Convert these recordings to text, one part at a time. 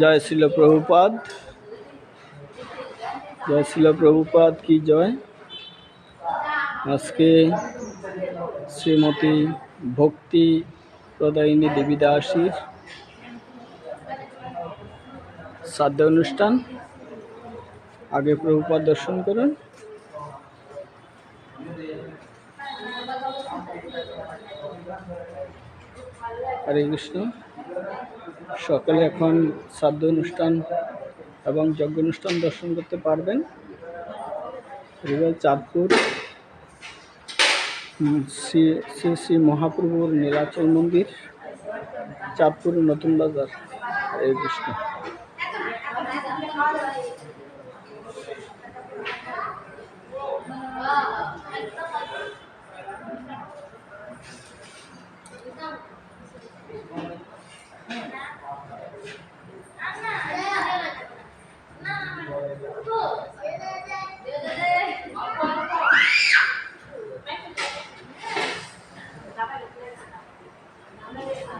জয় শিল প্রভুপাদ। জয় শিল প্রভুপাদ কি জয়? আজকে শ্রীমতী ভক্তি প্রদায়িনী দেবী দাসীর শ্রাদ্ধ অনুষ্ঠান। আগে প্রভুপাদ দর্শন করুন। হরে কৃষ্ণ। সকলে এখন শ্রাদ্ধ অনুষ্ঠান এবং যজ্ঞ অনুষ্ঠান দর্শন করতে পারবেন। এবার চাঁদপুর শ্রী শ্রী শ্রী মহাপ্রভুর নীলাচল মন্দির চাঁদপুর নতুন বাজার, এই কৃষ্ণ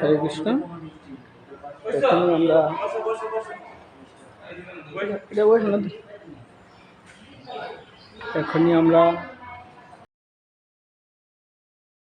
হরে কৃষ্ণ। এখন আমরা এখনই আমরা